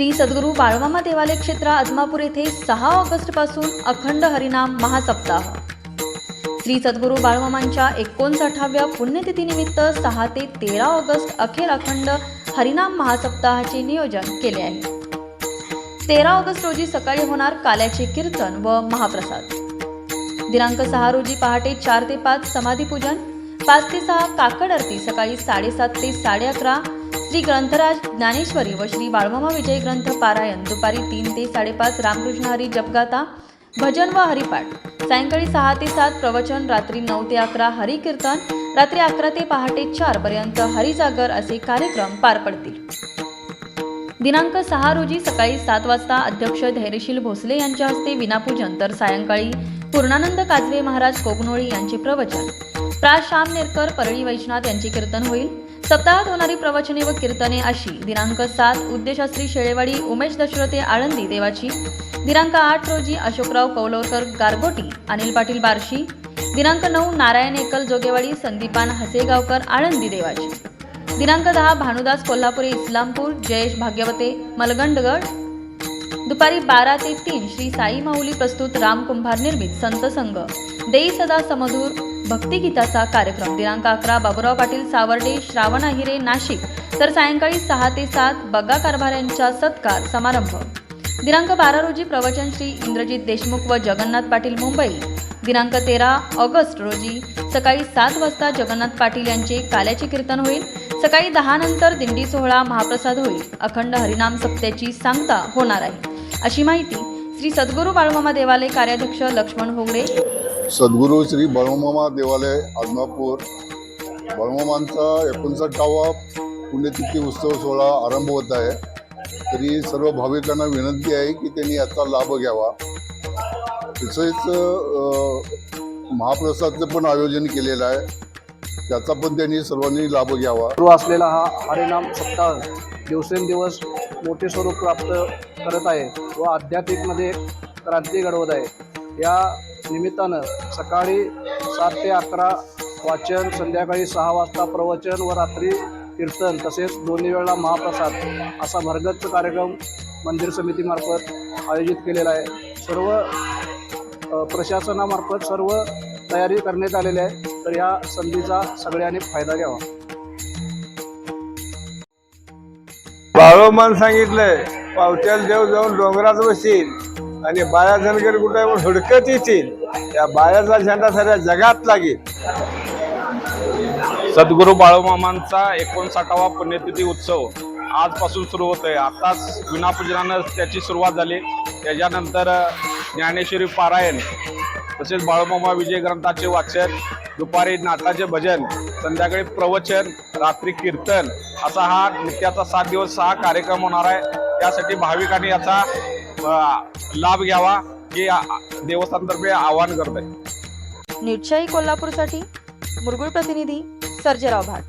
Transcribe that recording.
श्री सद्गुरू बाळमामा देवालय क्षेत्र आदमापूर येथे सहा ऑगस्टपासून अखंड हरिनाम महासप्ताह. श्री सद्गुरू बाळमामांच्या एकोणसाठाव्या पुण्यतिथीनिमित्त सहा ते तेरा ऑगस्ट अखेर अखंड हरिनाम महासप्ताहाचे नियोजन केले आहे. तेरा ऑगस्ट रोजी सकाळी होणार काल्याचे कीर्तन व महाप्रसाद. दिनांक सहा रोजी पहाटे चार ते पाच समाधीपूजन पाच ते सहा काकड आरती सकाळी साडेसात ते साडे अकरा श्री ग्रंथराज ज्ञानेश्वरी व श्री बाळमामा विजय ग्रंथ पारायण दुपारी तीन ते साडेपाच रामकृष्ण हरी जपगाथा भजन व हरिपाठ. सायंकाळी सहा ते सात प्रवचन रात्री नऊ ते अकरा हरी कीर्तन रात्री अकरा ते पहाटे चार पर्यंत हरिजागर असे कार्यक्रम पार पडतील. दिनांक सहा रोजी सकाळी सात वाजता अध्यक्ष धैर्यशील भोसले यांच्या हस्ते विनापूजन तर सायंकाळी पूर्णानंद काजवे महाराज कोगनोळी यांचे प्रवचन. प्रा. श्याम नेरकर परळी वैजनाथ यांचे कीर्तन होईल. सप्ताहात होणारी प्रवचने व कीर्तने अशी. दिनांक सात उद्देशास्त्री शेळेवाडी उमेश दशरथे आळंदी देवाची. दिनांक आठ रोजी अशोकराव कौलवकर गारगोटी अनिल पाटील बार्शी. दिनांक नऊ नारायण एकल जोगेवाडी संदीपान हसेगावकर आळंदी देवाची. दिनांक दहा भानुदास कोल्हापुरी इस्लामपूर जयेश भाग्यवते मलगंडगड. दुपारी बारा ते तीन श्री साई माऊली प्रस्तुत राम कुंभार निर्मित संत संघ. देई सदा समधूर भक्तिगीताचा कार्यक्रम. दिनांक अकरा बाबुराव पाटील सावर्डे श्रावण अहिरे नाशिक. तर सायंकाळी सहा ते सात बग्गा कारभाऱ्यांचा सत्कार समारंभ. दिनांक बारा रोजी प्रवचन श्री इंद्रजित देशमुख व जगन्नाथ पाटील मुंबई. दिनांक तेरा ऑगस्ट रोजी सकाळी सात वाजता जगन्नाथ पाटील यांचे काल्याचे कीर्तन होईल. सकाळी दहा नंतर दिंडी सोहळा महाप्रसाद होईल. अखंड हरिनाम सप्त्याची सांगता होणार आहे. अशी माहिती श्री सद्गुरू बाळमामा देवालय कार्याध्यक्ष लक्ष्मण होगडे सद्गुरू श्री बळमामा देवालय आदमापूर बळमामांचा एकोणसाठावा पुण्यतिथी उत्सव सोहळा आरंभ होत आहे. तरी सर्व भाविकांना विनंती आहे की त्यांनी याचा लाभ घ्यावा. तसेच महाप्रसादचं पण आयोजन केलेलं आहे. त्याचा पण त्यांनी सर्वांनी लाभ घ्यावा. सुरू असलेला हा हरिनाम सप्ताह दिवसेंदिवस मोठे स्वरूप प्राप्त करत आहे व आध्यात्मिकमध्ये क्रांती घडवत आहे. या निमित्तानं सकाळी सात ते अकरा वाचन संध्याकाळी सहा वाजता प्रवचन व रात्री कीर्तन तसेच दोन्ही वेळा महाप्रसाद असा भरगच्च कार्यक्रम मंदिर समितीमार्फत आयोजित केलेला आहे. सर्व प्रशासनामार्फत सर्व तयारी करण्यात आलेली आहे. तर या संधीचा सगळ्यांनी फायदा घ्यावा. बाळोमान सांगितलंय पावट्याला देव जाऊन डोंगरात बसील. आणि बाया धनगर कुठे हुडकत येतील. त्या बायाचा झेंडा साऱ्या जगात लागेल. सद्गुरू बाळूमामांचा एकोणसाठावा पुण्यतिथी उत्सव आजपासून सुरू होत आहे आताच विनापूजनानं त्याची सुरुवात झाली. त्याच्यानंतर ज्ञानेश्वरी पारायण तसेच बाळूमामा विजय ग्रंथाचे वाचन दुपारी नाटाचे भजन संध्याकाळी प्रवचन रात्री कीर्तन असा हा नित्याचा सात दिवस हा कार्यक्रम होणार आहे. त्यासाठी भाविकांनी याचा लाभ घ्यावा हे देवस्थानतर्फे आवाहन करत आहे निश्चयी कोल्हापूरसाठी मुरगुळ प्रतिनिधी सर्जेराव भाट.